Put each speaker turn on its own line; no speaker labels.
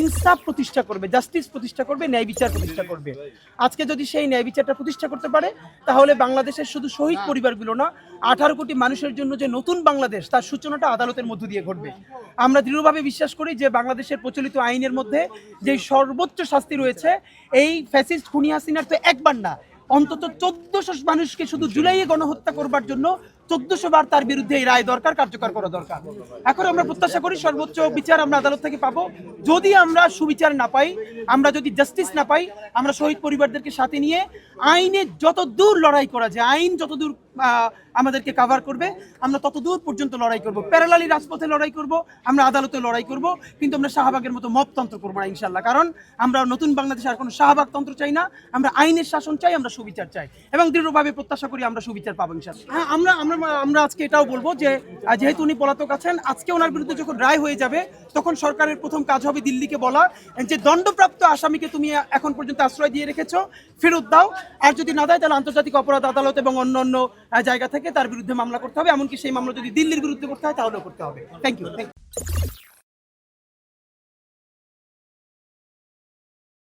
ইনসাফ প্রতিষ্ঠা করবে জাস্টিস প্রতিষ্ঠা করবে ন্যায় বিচার প্রতিষ্ঠা করবে। আজকে যদি সেই ন্যায় বিচারটা প্রতিষ্ঠা করতে পারে তাহলে বাংলাদেশের শুধু শহীদ পরিবারগুলো না আঠারো কোটি মানুষের জন্য যে নতুন বাংলাদেশ তার সূচনাটা আদালতের মধ্য দিয়ে ঘটবে। আমরা দৃঢ়ভাবে বিশ্বাস করি যে বাংলাদেশের প্রচলিত আইনের মধ্যে যে সর্বোচ্চ শাস্তি রয়েছে এই ফ্যাসিস্ট খুনি হাসিনার তো একবার না অন্তত চোদ্দশো মানুষকে শুধু জুলাইয়ে গণহত্যা করবার জন্য চোদ্দশো বার তার বিরুদ্ধে এই রায় দরকার, কার্যকর করা দরকার। এখন আমরা প্রত্যাশা করি সর্বোচ্চ বিচার আমরা আদালত থেকে পাবো। যদি আমরা সুবিচার না পাই, আমরা যদি জাস্টিস না পাই, আমরা শহীদ পরিবারদেরকে সাথে নিয়ে আইনে যত দূর লড়াই করা যায়, আইন যত দূর আমাদেরকে কাভার করবে, আমরা তত দূর পর্যন্ত লড়াই করব। প্যারালালি রাজপথে লড়াই করব, আমরা আদালতে লড়াই করব, কিন্তু আমরা শাহবাগের মতো মপতন্ত্র করব না ইনশাল্লাহ কারণ আমরা নতুন বাংলাদেশে আর কোনো শাহবাগ তন্ত্র চাই না, আমরা আইনের শাসন চাই, আমরা সুবিচার চাই। এবং দৃঢ়ভাবে প্রত্যাশা করি আমরা সুবিচার পাবো ইনশাল্লাহ হ্যাঁ আমরা আমরা আমরা আজকে এটাও বলব যে যেহেতু উনি পলাতক আছেন, আজকে ওনার বিরুদ্ধে যখন রায় হয়ে যাবে, তখন সরকারের প্রথম কাজ হবে দিল্লিকে বলা, যে দণ্ডপ্রাপ্ত আসামিকে তুমি এখন পর্যন্ত আশ্রয় দিয়ে রেখেছো, ফেরত দাও, আর যদি না দেয়, তাহলে আন্তর্জাতিক অপরাধ আদালত এবং অন্য অন্য জায়গা থেকে তার বিরুদ্ধে মামলা করতে হবে, এমনকি সেই মামলা যদি দিল্লির বিরুদ্ধে করতে হয়, তাহলেও করতে হবে। Thank you